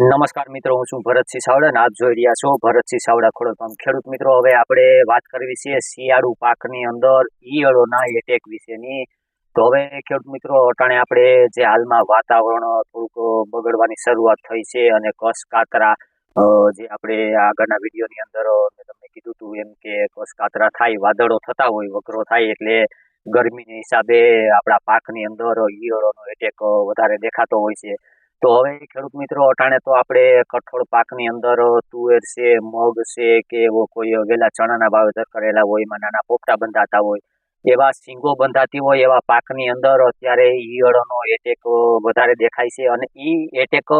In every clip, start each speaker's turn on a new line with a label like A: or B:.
A: નમસ્કાર મિત્રો, હું છું ભરતસિંહ સાવડા અને આપ જોઈ રહ્યા છો ભરતસિંહ સાવડા ખોડો ખેડૂત મિત્રો. હવે આપણે વાત કરવી છે શિયાળુ પાકની અંદર ઈયળોના એટેક વિશેની. તો હવે ખેડૂત મિત્રો, અટાણે આપણે જે હાલમાં વાતાવરણ થોડુંક બગડવાની શરૂઆત થઈ છે અને કસ કાતરા જે આપણે આગળના વિડીયોની અંદર મેં તમને કીધું હતું એમ કે કસ કાતરા થાય, વાદળો થતા હોય, વકરો થાય એટલે ગરમીને હિસાબે આપણા પાકની અંદર ઈયળોનો એટેક વધારે દેખાતો હોય છે. તો હવે ખેડૂત મિત્રો અટાણે તો આપણે કઠોળ પાકની અંદર તુવેર છે, મગ છે કે એવો કોઈ વેલા ચણાના વાવેતર કરેલા હોય, એમાં નાના પોપટા બંધાતા હોય, એવા સિંગો બંધાતી હોય, એવા પાકની અંદર અત્યારે ઈયળનો એટેક વધારે દેખાય છે અને ઈ એટેક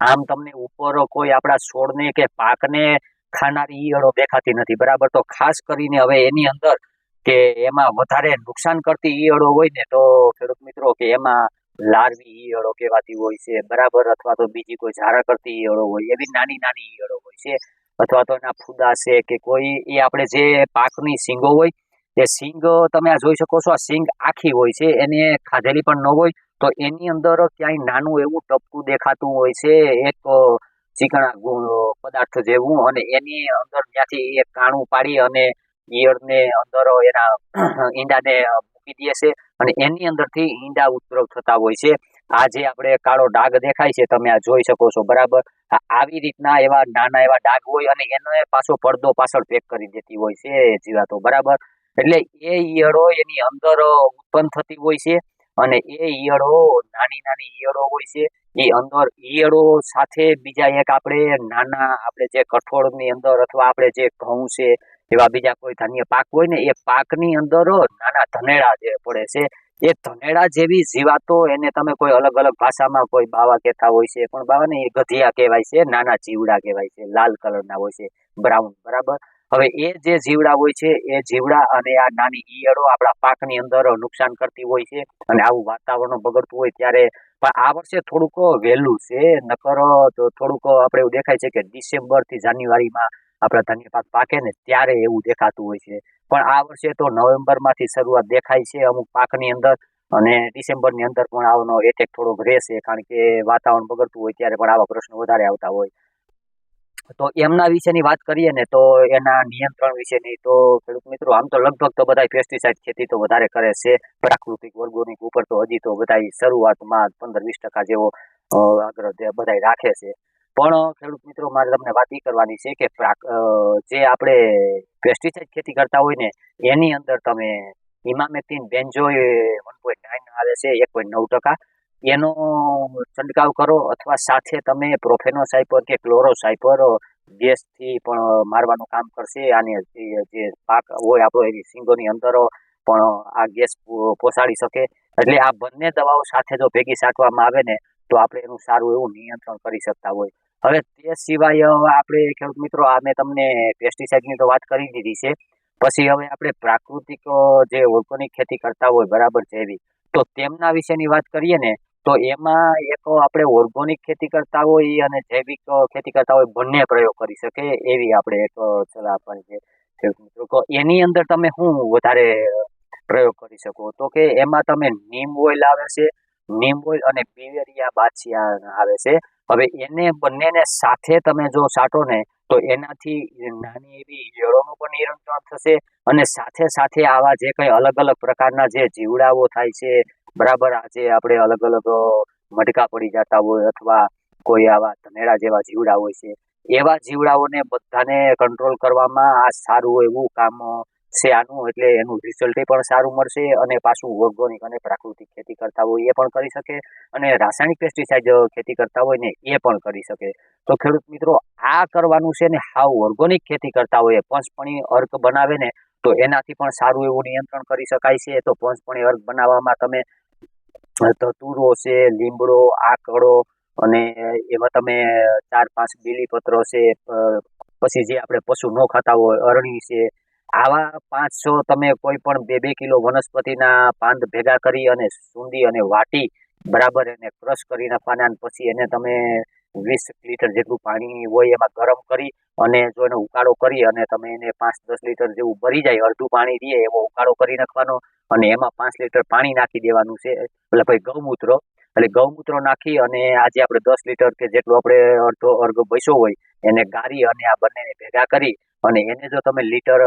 A: આમ તમને ઉપર કોઈ આપણા છોડને કે પાકને ખાનારી ઈયળો દેખાતી નથી. બરાબર? તો ખાસ કરીને હવે એની અંદર કે એમાં વધારે નુકસાન કરતી ઈયળો હોય ને તો ખેડૂત મિત્રો કે એમાં લાર્વી ઈયળો કહેવાતી હોય છે, બરાબર? અથવા તો બીજી કોઈ ઝારા કરતી ઈયળો હોય, એવી નાની નાની ઈયળો હોય છે. અથવા તો એના ફૂદા છે કે કોઈ એ આપણે જે પાકની સિંગો હોય એ સિંગ તમે આ જોઈ શકો છો, આ સિંગ આખી હોય છે, એને ખાધેલી પણ ન હોય, તો એની અંદર ક્યાંય નાનું એવું ટપકું દેખાતું હોય છે, એક ચીકણા પદાર્થ જેવું, અને એની અંદર ત્યાંથી એ કાણું પાડી અને ઈયળને અંદર એના ઈંડાને મૂકી દે છે અને એની અંદરથી ઈંડા ઉત્પન્ન થતા હોય છે. આ જે આપણે કાળો ડાઘ દેખાય છે તમે આ જોઈ શકો છો બરાબર? આવી રીતના એવા નાના એવા ડાઘ હોય અને એનો પાછો પડદો પાછળ પેક કરી દેતી હોય છે જીવાતો બરાબર? એટલે એ ઈયળો એની અંદર ઉત્પન્ન થતી હોય છે અને એ ઈયળો નાની નાની ઈયળો હોય છે. એ અંદર ઈયળો સાથે બીજા એક આપણે નાના આપણે જે કઠોળની અંદર અથવા આપણે જે ઘઉં છે એવા બીજા કોઈ ધાન્ય પાક હોય ને, એ પાકની અંદર નાના ધનેડા જે પડે છે, એ ધનેડા જેવી જીવાતો એને તમે કોઈ અલગ અલગ ભાષામાં કોઈ બાવા કહેતા હોય છે પણ બાવા ને એ ગધિયા કહેવાય છે, નાના જીવડા કહેવાય છે, લાલ કલરના હોય છે, બ્રાઉન, બરાબર? હવે એ જે જીવડા હોય છે, એ જીવડા અને આ નાની ઈયળો આપણા પાકની અંદર નુકસાન કરતી હોય છે અને આવું વાતાવરણ બગડતું હોય ત્યારે પણ આ વર્ષે થોડુંક વહેલું છે, નકર થોડુંક આપણે એવું દેખાય છે કે ડિસેમ્બરથી જાન્યુઆરીમાં આપણા ધન્ય પાક પાકે ને ત્યારે એવું દેખાતું હોય છે. પણ આ વર્ષે તો નવેમ્બરમાંથી શરૂઆત દેખાય છે અમુક પાકની અંદર અને ડિસેમ્બરની અંદર પણ આવનો એટેક થોડોક રહેશે કારણ કે વાતાવરણ બગડતું હોય ત્યારે પણ આવા પ્રશ્નો વધારે આવતા હોય. તો એમના વિશેની વાત કરીએ ને તો એના નિયંત્રણ વિશેની તો ખેડૂત મિત્રો આમ તો લગભગ તો બધા પેસ્ટિસાઇડ ખેતી તો વધારે કરે છે. પ્રાકૃતિક ઓર્ગોનિક ઉપર તો હજી તો બધા શરૂઆતમાં પંદર વીસ ટકા જેવો આગ્રહ બધા રાખે છે. પણ ખેડૂત મિત્રો, મારે તમને વાત એ કરવાની છે કે જે આપણે પેસ્ટિસાઇડ ખેતી કરતા હોય ને, એની અંદર તમે emamectin benzoate one point nine આવે છે, એક પોઈન્ટ નવ ટકા. એનો છંટકાવ કરો અથવા સાથે તમે પ્રોફેનોસાઇપર કે ક્લોરોસાઇપર ગેસથી પણ મારવાનું કામ કરશે. આની જે પાક હોય આપણો એની સિંગોની અંદર પણ આ ગેસ પોસાડી શકે. એટલે આ બંને દવાઓ સાથે જો ભેગી છાંટવામાં આવે ને, તો આપણે એનું સારું એવું નિયંત્રણ કરી શકતા હોય. હવે તે સિવાય આપણે ખેડૂત મિત્રો, આ મેં તમને પેસ્ટિસાઇડની તો વાત કરી દીધી છે. પછી હવે આપણે પ્રાકૃતિક જે ઓર્ગોનિક ખેતી કરતા હોય, બરાબર જૈવિક તો તેમના વિશેની વાત કરીએ ને, તો એમાં એક આપણે ઓર્ગોનિક ખેતી કરતા હોય અને જૈવિક ખેતી કરતા હોય, બંને પ્રયોગ કરી શકે એવી આપણે એક સલાહ આપવાની છે. ખેડૂત મિત્રો, તો એની અંદર તમે શું વધારે પ્રયોગ કરી શકો? તો કે એમાં તમે નીમ ઓઇલ આવે છે નીમ ઓઇલ અને બિવેરિયા બાછિયા આવે છે. હવે એને બંનેને સાથે તમે જો છાંટો ને, તો એનાથી નાની એવી ઈયળોનું પણ નિયંત્રણ થશે અને સાથે સાથે આવા જે કંઈ અલગ અલગ પ્રકારના જે જીવડાઓ થાય છે, બરાબર આજે આપણે અલગ અલગ મટકા પડી જતા હોય અથવા કોઈ આવા ધનેડા જેવા જીવડા હોય છે, એવા જીવડાઓને બધાને કંટ્રોલ કરવામાં આ સારું એવું કામ છે આનું, એટલે એનું રિઝલ્ટ પણ સારું મળશે અને પાછું ઓર્ગોનિક અને પ્રાકૃતિક ખેતી કરતા હોય એ પણ કરી શકે અને રાસાયણિક પેસ્ટિસાઇડ ખેતી કરતા હોય ને એ પણ કરી શકે. તો ખેડૂત મિત્રો, આ કરવાનું છે ને હાવ ઓર્ગોનિક ખેતી કરતા હોય પંચપણી અર્ક બનાવે ને તો એનાથી પણ સારું એવું નિયંત્રણ કરી શકાય છે. તો પંચપણી અર્ક બનાવવામાં તમે ધતુરો છે, લીમડો આકડો અને એમાં તમે ચાર પાંચ બીલીપત્રો છે પછી જે આપણે પશુ ન ખાતા હોય, અરણી છે આવા પાંચ છ તમે કોઈ પણ બે બે કિલો વનસ્પતિના પાંદ ભેગા કરી અને સૂંદી અને વાટી બરાબર એને ક્રશ કરી નાખવાના અને પછી એને તમે વીસ લીટર જેટલું પાણી હોય એમાં ગરમ કરી અને જો એનો ઉકાળો કરી અને તમે એને પાંચ દસ લીટર જેવું ભરી જાય, અડધું પાણી દે એવો ઉકાળો કરી નાખવાનો અને એમાં પાંચ લીટર પાણી નાખી દેવાનું છે. એટલે ભાઈ ગૌમૂત્ર, એટલે ગૌમૂત્ર નાખી અને આજે આપણે દસ લીટર કે જેટલું આપણે અડધો અડધો બસ્યો હોય એને ગાળી અને આ બંનેને ભેગા કરી અને એને જો તમે લીટર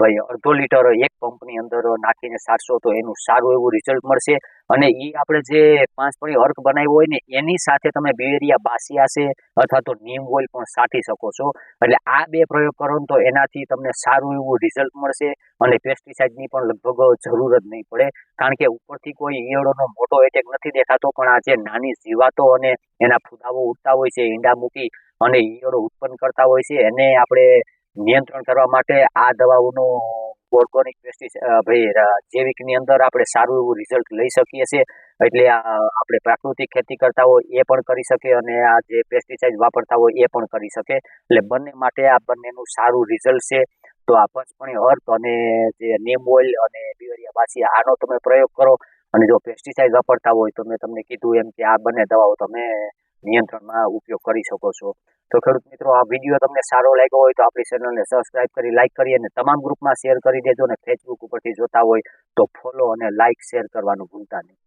A: ભાઈ અડધો લીટર એક પંપની અંદર નાખીને સારશો તો એનું સારું એવું રિઝલ્ટ મળશે. અને એ આપણે જે પાંચ પડી અર્ક બનાવ્યો હોય ને, એની સાથે તમે બેરિયા, બાસિયા છે અથવા તો નીમ ઓઇલ પણ સાટી શકો છો. એટલે આ બે પ્રયોગ કરો તો એનાથી તમને સારું એવું રિઝલ્ટ મળશે અને પેસ્ટિસાઇડની પણ લગભગ જરૂર જ નહીં પડે. કારણ કે ઉપરથી કોઈ ઈયળોનો મોટો એટેક નથી દેખાતો, પણ આ જે નાની જીવાતો અને એના ફુદાવો ઉડતા હોય છે, ઈંડા મૂકી અને ઈયળો ઉત્પન્ન કરતા હોય છે, એને આપણે નિયંત્રણ કરવા માટે આ દવાઓનો ઓર્ગોનિક ભાઈ જૈવિકની અંદર આપણે સારું એવું રિઝલ્ટ લઈ શકીએ છીએ. એટલે આપણે પ્રાકૃતિક ખેતી કરતા હોય એ પણ કરી શકે અને આ જે પેસ્ટિસાઇડ વાપરતા હોય એ પણ કરી શકે. એટલે બંને માટે આ બંનેનું સારું રિઝલ્ટ છે. તો આ પંચપણી અર્થ અને જે નીમ ઓઇલ અને બિયરિયા બાસી, આનો તમે પ્રયોગ કરો. અને જો પેસ્ટિસાઇડ વાપરતા હોય તો મેં તમને કીધું એમ કે આ બંને દવાઓ તમે નિયંત્રણમાં ઉપયોગ કરી શકો છો. તો ખેડૂત મિત્રો, આ વીડિયો તમને સારો લાગ્યો હોય તો આપણી ચેનલને સબસ્ક્રાઇબ કરી લાઇક કરી અને તમામ ગ્રુપમાં શેર કરી દેજો અને ફેસબુક ઉપરથી જોતા હોય તો ફોલો અને લાઇક શેર કરવાનું ભૂલતા નહીં.